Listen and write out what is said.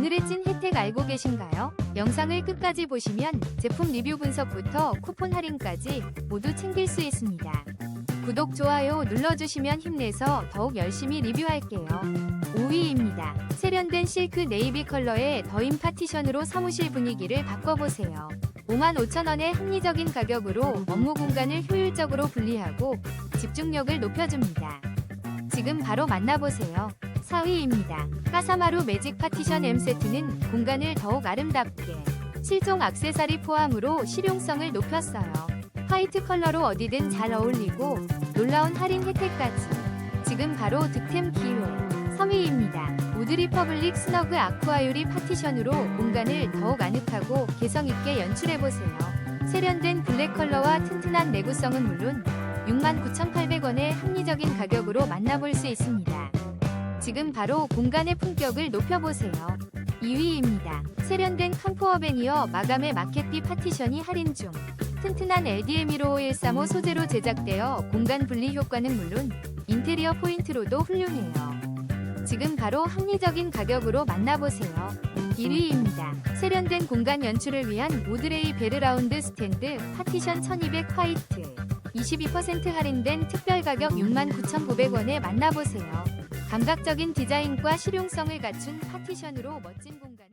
오늘의 찐 혜택 알고 계신가요? 영상을 끝까지 보시면 제품 리뷰 분석부터 쿠폰 할인까지 모두 챙길 수 있습니다. 구독, 좋아요 눌러주시면 힘내서 더욱 열심히 리뷰할게요. 5위입니다. 세련된 실크 네이비 컬러의 더임 파티션으로 사무실 분위기를 바꿔보세요. 55,000원의 합리적인 가격으로 업무 공간을 효율적으로 분리하고 집중력을 높여줍니다. 지금 바로 만나보세요. 4위입니다. 까사마루 매직 파티션 M 세트는 공간을 더욱 아름답게 실종 악세사리 포함으로 실용성을 높였어요. 화이트 컬러로 어디든 잘 어울리고 놀라운 할인 혜택까지 지금 바로 득템 기회 3위입니다. 우드리 퍼블릭 스너그 아쿠아유리 파티션으로 공간을 더욱 아늑하고 개성있게 연출해보세요. 세련된 블랙 컬러와 튼튼한 내구성은 물론 69,800원의 합리적인 가격으로 만나볼 수 있습니다. 지금 바로 공간의 품격을 높여보세요. 2위입니다. 세련된 컴포어 베니어 마감의 마켓비 파티션이 할인 중. 튼튼한 LDM 15135 소재로 제작되어 공간 분리 효과는 물론 인테리어 포인트로도 훌륭해요. 지금 바로 합리적인 가격으로 만나보세요. 1위입니다. 세련된 공간 연출을 위한 모드레이 베르라운드 스탠드 파티션 1200 화이트 22% 할인된 특별 가격 69,900원에 만나보세요. 감각적인 디자인과 실용성을 갖춘 파티션으로 멋진 공간